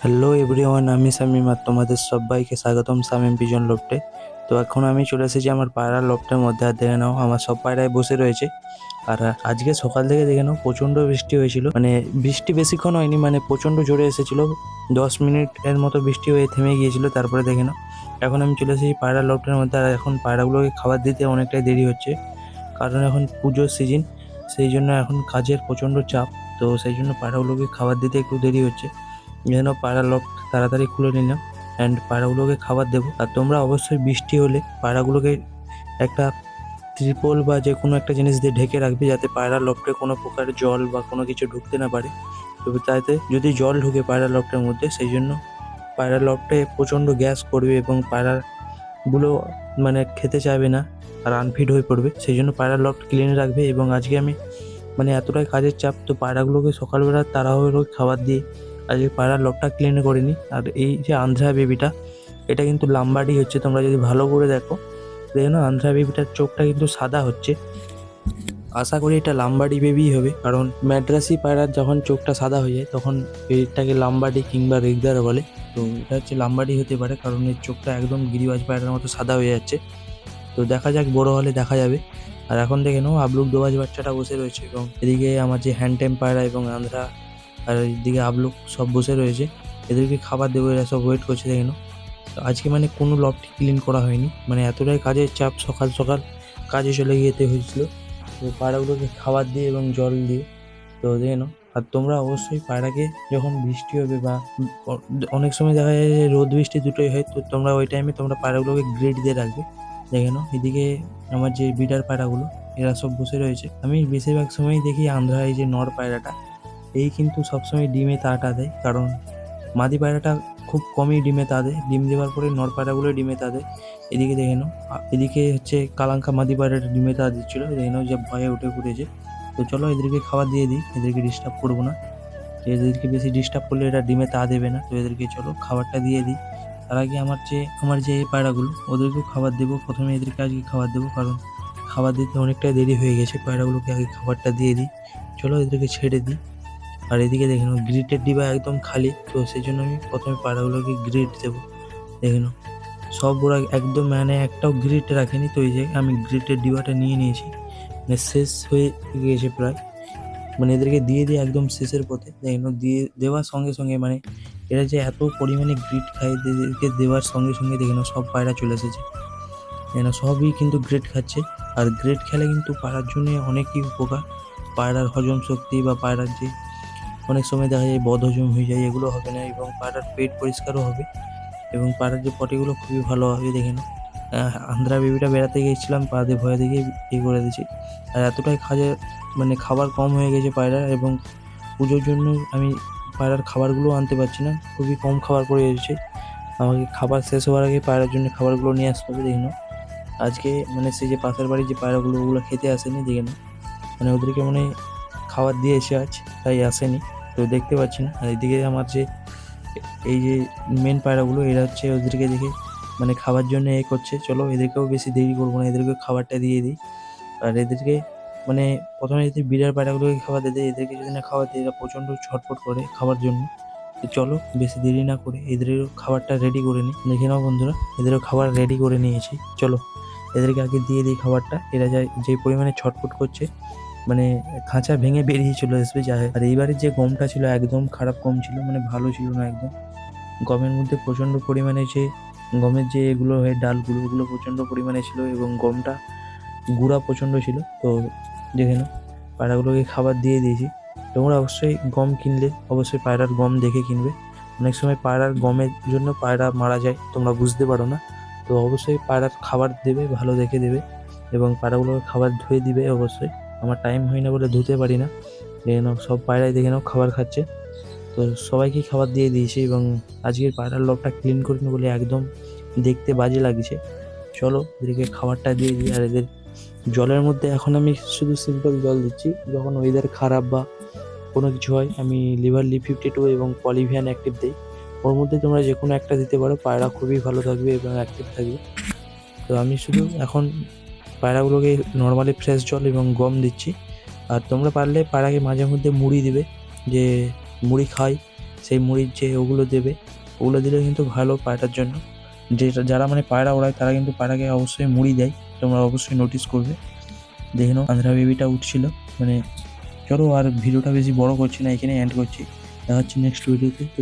Hello everyone আমি শামিম আর তোমাদের সবাইকে স্বাগতম শামিম পিজন লোফটে তো এখন আমি চলে এসেছি আমার পায়রার লোফটের মধ্যে। আর দেখে নাও, আমার সব পায়রায় বসে রয়েছে। আর আজকে সকাল থেকে দেখে নাও, প্রচণ্ড বৃষ্টি হয়েছিল। মানে বৃষ্টি বেশিক্ষণ হয়নি মানে প্রচণ্ড জোরে এসেছিল। দশ মিনিটের মতো বৃষ্টি হয়ে থেমে গিয়েছিল, তারপরে দেখে নাও। এখন আমি চলে এসেছি পায়রার লোফটের মধ্যে। আর এখন পায়রাগুলোকে খাবার দিতে অনেকটাই দেরি হচ্ছে। কারণ এখন পুজোর সিজন সেই জন্য এখন কাজের প্রচণ্ড চাপ। তো সেই জন্য পায়রাগুলোকে খাবার দিতে একটু দেরি হচ্ছে। যেন পায়রা লক তাড়াতাড়ি খুলে নিলাম অ্যান্ড পায়রাগুলোকে খাবার দেবো। আর তোমরা অবশ্যই বৃষ্টি হলে পায়রাগুলোকে একটা ত্রিপল বা যে কোনো একটা জিনিস দিয়ে ঢেকে রাখবে যাতে পায়রা লকটে কোনো প্রকার জল বা কোনো কিছু ঢুকতে না পারে। তবে তাতে যদি জল ঢুকে পায়রা লকটের মধ্যে, সেই জন্য পায়রা লকটে প্রচণ্ড গ্যাস করবে এবং পায়রাগুলো মানে খেতে চাইবে না আর আনফিট হয়ে পড়বে। সেই জন্য পায়রা লক ক্লিন রাখবে এবং আজকে আমি মানে এতটাই কাজের চাপ, তো পায়রাগুলোকে সকালবেলা তাড়াহুড়ো খাবার দিয়ে আজকে পায়রার লকটা ক্লিন করিনি। আর এই যে আন্ধ্রা বেবিটা এটা কিন্তু লাম্বাডি হচ্ছে, তোমরা যদি ভালো করে দেখো। দেখো না আন্ধ্রা বেবিটার চোখটা কিন্তু সাদা হচ্ছে। আশা করি এটা লাম্বাডি বেবি হবে, কারণ ম্যাড্রাসি পায়রার যখন চোখটা সাদা হয়ে যায়, তখন এটাকে লাম্বাডি কিংবা রেগদার বলে। তো এটা হচ্ছে লাম্বাডি হতে পারে, কারণ এর চোখটা একদম গিরিবাজ পায়রার মতো সাদা হয়ে যাচ্ছে। তো দেখা যাক, বড় হলে দেখা যাবে। আর এখন দেখে নাও, আবলুক দোবাজ বাচ্চাটা বসে রয়েছে, এবং এদিকে আমার যে হ্যান্ড টেম পায়রা এবং আন্ধ্রা আর এদিকে আবলুক সব বসে রয়েছে। এদেরকে খাবার দেবো, এরা সব ওয়েট করছে, দেখে নাও। তো আজকে মানে কোনো লবটি ক্লিন করা হয়নি। মানে এতটাই কাজের চাপ সকাল সকাল কাজে চলে যেতে হয়েছিল। তো পায়রাগুলোকে খাবার দিয়ে এবং জল দিয়ে, তো দেখে আর তোমরা অবশ্যই পায়রাকে যখন বৃষ্টি হবে বা অনেক সময় দেখা যায় যে রোদ বৃষ্টি দুটোই হয়, তো তোমরা ওই টাইমে তোমরা পায়রাগুলোকে গ্রিড দিয়ে রাখবে। দেখে এদিকে আমার যে বিডার পায়রাগুলো, এরা সব বসে রয়েছে। আমি বেশিরভাগ সময়ই দেখি আন্ধ্রা, এই যে নর পায়রাটা। এই কিন্তু সবসময় ডিমে তাটা দেয়, কারণ মাদি পায়রাটা খুব কমই ডিমে তা দেয়। ডিম দেওয়ার পরে নর পায়রাগুলো ডিমে তা দেয়। এদিকে দেখে নাও এদিকে হচ্ছে কালাঙ্কা মাদি পায়রাটা ডিমে তা দিচ্ছিল। দেখে নাও যে ভয়ে উঠে পড়েছে। তো চলো এদেরকে খাবার দিয়ে দিই, এদেরকে ডিস্টার্ব করব না। এদেরকে বেশি ডিস্টার্ব করলে এটা ডিমে তা দেবে না। তো এদেরকে চলো খাবারটা দিয়ে দিই। তার আগে আমার যে আমার যে এই পায়রাগুলো, ওদেরকেও খাবার দেবো। প্রথমে এদেরকে আজকে খাবার দেবো, কারণ খাবার দিতে অনেকটাই দেরি হয়ে গেছে। পায়রাগুলোকে আগে খাবারটা দিয়ে দিই। চলো এদেরকে ছেড়ে দিই। আর এদিকে দেখে নাও গ্রিটের ডিবা একদম খালি। তো সেই জন্য আমি প্রথমে পাড়াগুলোকে গ্রিট দেবো। দেখে নাও, সব ওরা একদম মানে একটাও গ্রিট রাখেনি। তো এই যে আমি গ্রিটের ডিবাটা নিয়ে নিয়েছি। মানে শেষ হয়ে গিয়েছে প্রায়। মানে এদেরকে দিয়ে দিয়ে একদম শেষের পথে। দেখে নাও, দিয়ে দেওয়ার সঙ্গে সঙ্গে মানে এরা যে এত পরিমাণে গ্রিট খায়, এদেরকে দেওয়ার সঙ্গে সঙ্গে দেখে নাও, সব পায়রা চলে এসেছে। দেখে সবই কিন্তু গ্রেট খাচ্ছে। আর গ্রেট খেলে কিন্তু পায়রার জন্য অনেকই উপকার। পায়রার হজম শক্তি বা পায়রার যে অনেক সময় দেখা যায় বদহজম হয়ে যায়, এগুলো হবে না এবং পাড়ার পেট পরিষ্কারও হবে এবং পাড়ার যে পটিগুলো খুবই ভালো হবে, দেখে না আন্ধ্রা বেবিটা বেড়াতে গিয়েছিলাম পাড়াতে ভয়ে দেখে ইয়ে করে দিয়েছি। আর এতটাই খাজে মানে খাবার কম হয়ে গেছে পায়রার এবং পুজোর জন্য আমি পায়রার খাবারগুলো আনতে পারছি না, খুবই কম খাবার পড়ে যাচ্ছে আমাকে খাবার শেষ হওয়ার আগে পায়রার জন্য খাবারগুলো নিয়ে আসতে হবে, দেখে নাও। আজকে মানে সেই যে পাশের বাড়ির যে পায়রাগুলো, ওগুলো খেতে আসেনি, দেখে না মানে ওদেরকে মানে খাবার দিয়েছে আজ, তাই আসেনি। তো দেখতে পাচ্ছি না। আর এদিকে আমার যে এই যে মেন পায়রাগুলো, এরা হচ্ছে ওদেরকে দেখে মানে খাবার জন্য এ করছে। চলো এদেরকেও বেশি দেরি করব না, এদেরকে খাবারটা দিয়ে দিই। আর এদেরকে মানে প্রথমে যদি বিড়ার পায়রাগুলোকে খাবার দিয়ে দিই এদেরকে যদি না খাবার দিই এরা প্রচণ্ড ছটফট করে খাবার জন্য। তো চলো বেশি দেরি না করে এদেরও খাবারটা রেডি করে নিই। দেখে নাও বন্ধুরা, এদেরও খাবার রেডি করে নিয়েছি। চলো এদেরকে আগে দিয়ে দিই খাবারটা। এরা যা, যে পরিমাণে ছটফট করছে মানে খাঁচা ভেঙে বেরিয়ে চলে আসবে যা আর এইবারের যে গমটা ছিল একদম খারাপ গম ছিল মানে ভালো ছিল না একদম। গমের মধ্যে প্রচণ্ড পরিমাণে যে, গমের যে এগুলো হয় ডালগুলো ওগুলো প্রচণ্ড পরিমাণে ছিল এবং গমটা গুঁড়া প্রচণ্ড ছিল। তো দেখে নাও, পায়রাগুলোকে খাবার দিয়ে দিয়েছি। তোমরা অবশ্যই গম কিনলে, অবশ্যই পায়রার গম দেখে কিনবে। অনেক সময় পায়রার গমের জন্য পায়রা মারা যায়, তোমরা বুঝতে পারো না। তো অবশ্যই পায়রার খাবার দেবে, ভালো দেখে দেবে এবং পায়রাগুলোকে খাবার ধুয়ে দিবে অবশ্যই। আমার টাইম হয় না বলে ধুতে পারি না। দেখে নাও, সব পায়রাই দেখে নাও, খাবার খাচ্ছে। তো সবাইকেই খাবার দিয়ে দিয়েছি এবং আজকের পায়রার লবটা ক্লিন করিনি বলে একদম দেখতে বাজে লাগছে। চলো এদেরকে খাবারটা দিয়ে দিই আর এদের জলের মধ্যে এখন আমি শুধু সিম্পল জল দিচ্ছি। যখন ওয়েদার খারাপ বা কোনো কিছু হয়, আমি লিভার লি ফিফটি টু এবং পলিভিয়ান অ্যাক্টিভ দিই। ওর মধ্যে তোমরা যে কোনো একটা দিতে পারো, পায়রা খুবই ভালো থাকবে এবং অ্যাক্টিভ থাকবে। তো আমি শুধু এখন পায়রাগুলোকে নর্মালি ফ্রেশ জল এবং গম দিচ্ছি। আর তোমরা পারলে পায়রাকে মাঝে মধ্যে মুড়ি দিবে, যে মুড়ি খাই, সেই মুড়ির যে ওগুলো দেবে, ওগুলো দিলে কিন্তু ভালো পায়রার জন্য। যে যারা মানে পায়রা ওড়ায়, তারা কিন্তু পায়রাকে অবশ্যই মুড়ি দেয়, তোমরা অবশ্যই নোটিস করবে। দেখে নাও আন্ধ্রা বেবিটা উঠছিল। মানে চলো আর ভিডিওটা বেশি বড় করছি না এখানে এন্ড করছি। দেখা হচ্ছে নেক্সট ভিডিওতে তো